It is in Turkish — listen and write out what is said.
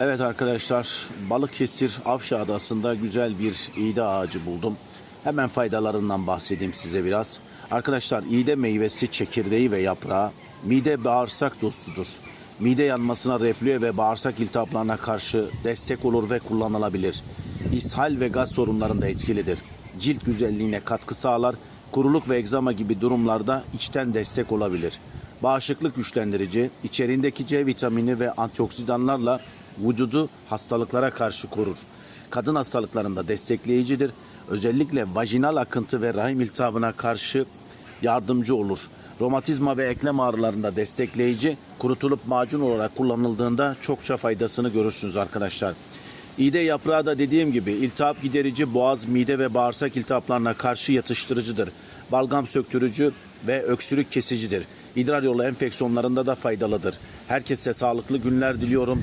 Evet arkadaşlar Balıkesir Avşa Adası'nda güzel bir iğde ağacı buldum. Hemen faydalarından bahsedeyim size biraz. Arkadaşlar iğde meyvesi çekirdeği ve yaprağı mide bağırsak dostudur. Mide yanmasına, reflüye ve bağırsak iltihaplarına karşı destek olur ve kullanılabilir. İshal ve gaz sorunlarında etkilidir. Cilt güzelliğine katkı sağlar, kuruluk ve egzama gibi durumlarda içten destek olabilir. Bağışıklık güçlendirici, içeriğindeki C vitamini ve antioksidanlarla vücudu hastalıklara karşı korur. Kadın hastalıklarında destekleyicidir. Özellikle vajinal akıntı ve rahim iltihabına karşı yardımcı olur. Romatizma ve eklem ağrılarında destekleyici, kurutulup macun olarak kullanıldığında çokça faydasını görürsünüz arkadaşlar. İğde yaprağı da dediğim gibi iltihap giderici, boğaz, mide ve bağırsak iltihaplarına karşı yatıştırıcıdır. Balgam söktürücü ve öksürük kesicidir. İdrar yolu enfeksiyonlarında da faydalıdır. Herkese sağlıklı günler diliyorum.